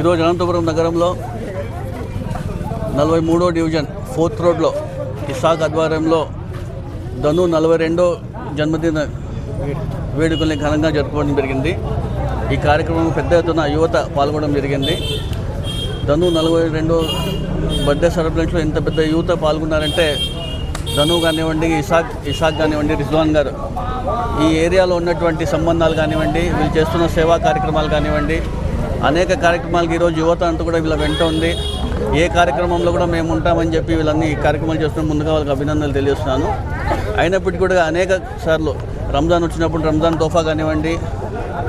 ఈరోజు అనంతపురం నగరంలో నలభై మూడో డివిజన్ ఫోర్త్ రోడ్లో ఇసాక్ ఆధ్వర్యంలో ధను నలభై రెండో జన్మదిన వేడుకల్ని ఘనంగా జరుపుకోవడం జరిగింది. ఈ కార్యక్రమం పెద్ద ఎత్తున యువత పాల్గొనడం జరిగింది. ధను నలభై రెండో బర్త్డే సెలబ్రేషన్లో ఇంత పెద్ద యువత పాల్గొన్నారంటే ధను కానివ్వండి ఇసాక్ ఇసాక్ కానివ్వండి రిజ్వాన్ గారు. ఈ ఏరియాలో ఉన్నటువంటి సంబంధాలు కానివ్వండి వీళ్ళు చేస్తున్న సేవా కార్యక్రమాలు కానివ్వండి అనేక కార్యక్రమాలకి ఈరోజు యువత అంతా కూడా వీళ్ళ వెంట ఉంది. ఏ కార్యక్రమంలో కూడా మేము ఉంటామని చెప్పి వీళ్ళన్ని ఈ కార్యక్రమాలు చేస్తున్న ముందుగా వాళ్ళకి అభినందనలు తెలియజేస్తున్నాను. అయినప్పటికీ కూడా అనేక సార్లు రంజాన్ వచ్చినప్పుడు రంజాన్ తోఫా కానివ్వండి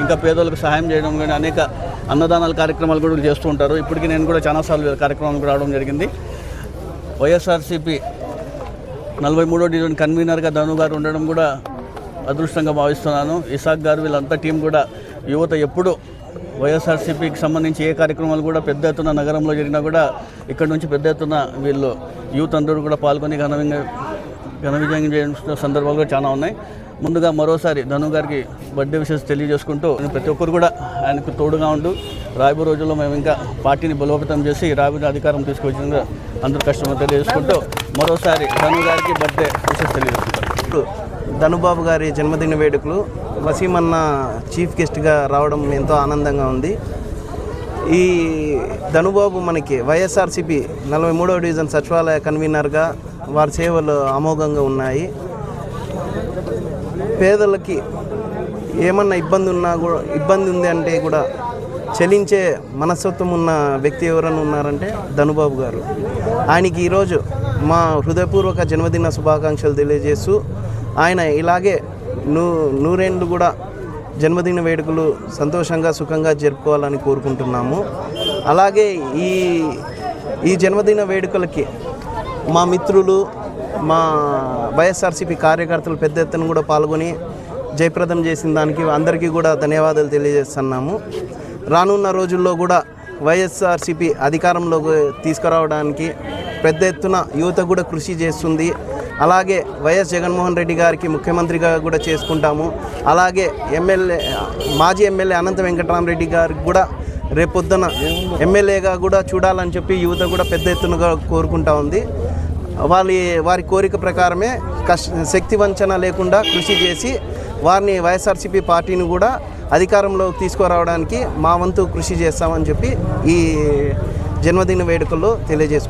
ఇంకా పేదలకు సహాయం చేయడం కానీ అనేక అన్నదానాల కార్యక్రమాలు కూడా వీళ్ళు చేస్తూ ఉంటారు. ఇప్పటికీ నేను కూడా చాలాసార్లు కార్యక్రమాలకు రావడం జరిగింది. వైఎస్ఆర్సీపీ నలభై మూడో డివిజన్ కన్వీనర్గా ధను గారు ఉండడం కూడా అదృష్టంగా భావిస్తున్నాను. ఇసాక్ గారు వీళ్ళంతా టీం కూడా యువత ఎప్పుడూ వైఎస్ఆర్సీపీకి సంబంధించి ఏ కార్యక్రమాలు కూడా పెద్ద ఎత్తున నగరంలో జరిగినా కూడా ఇక్కడ నుంచి పెద్ద ఎత్తున వీళ్ళు యూత్ అందరూ కూడా పాల్గొని ఘనంగా ఘన విజయం చేసిన సందర్భాలు కూడా చాలా ఉన్నాయి. ముందుగా మరోసారి ధను గారికి బర్త్డే విషయస్ తెలియజేసుకుంటూ ప్రతి ఒక్కరు కూడా ఆయనకు తోడుగా ఉంటూ రాబో రోజుల్లో మేము ఇంకా పార్టీని బలోపేతం చేసి రాబోయే అధికారం తీసుకొచ్చిన అందరూ కష్టమని తెలియజేసుకుంటూ మరోసారి ధను గారికి బర్త్డే విషయస్ తెలియజేసుకుంటాం. ధనుబాబు గారి జన్మదిన వేడుకలు వసీమన్న చీఫ్ గెస్ట్గా రావడం ఎంతో ఆనందంగా ఉంది. ఈ ధనుబాబు మనకి వైఎస్ఆర్సిపి నలభై మూడవ డివిజన్ సచివాలయ కన్వీనర్గా వారి సేవలు అమోఘంగా ఉన్నాయి. పేదలకి ఏమన్నా ఇబ్బంది ఉన్నా కూడా ఇబ్బంది ఉంది అంటే కూడా చలించే మనస్తత్వం ఉన్న వ్యక్తి ఎవరైనా ఉన్నారంటే ధనుబాబు గారు. ఆయనకి ఈరోజు మా హృదయపూర్వక జన్మదిన శుభాకాంక్షలు తెలియజేస్తూ ఆయన ఇలాగే నూ నూరేండ్లు కూడా జన్మదిన వేడుకలు సంతోషంగా సుఖంగా జరుపుకోవాలని కోరుకుంటున్నాము. అలాగే ఈ ఈ జన్మదిన వేడుకలకి మా మిత్రులు మా వైఎస్ఆర్సీపీ కార్యకర్తలు పెద్ద ఎత్తున కూడా పాల్గొని జయప్రదం చేసిన దానికి అందరికీ కూడా ధన్యవాదాలు తెలియజేస్తున్నాము. రానున్న రోజుల్లో కూడా వైఎస్ఆర్సీపీ అధికారంలోకి తీసుకురావడానికి పెద్ద ఎత్తున యువత కూడా కృషి చేస్తుంది. అలాగే వైఎస్ జగన్మోహన్ రెడ్డి గారికి ముఖ్యమంత్రిగా కూడా చేసుకుంటాము. అలాగే ఎమ్మెల్యే మాజీ ఎమ్మెల్యే అనంత వెంకటరామరెడ్డి గారికి కూడా రేపొద్దున ఎమ్మెల్యేగా కూడా చూడాలని చెప్పి యువత కూడా పెద్ద ఎత్తునగా కోరుకుంటా ఉంది. వాళ్ళ వారి కోరిక ప్రకారమే కష్ట శక్తి వంచన లేకుండా కృషి చేసి వారిని వైఎస్ఆర్సీపీ పార్టీని కూడా అధికారంలోకి తీసుకురావడానికి మా వంతు కృషి చేస్తామని చెప్పి ఈ జన్మదిన వేడుకల్లో తెలియజేసుకుంటాం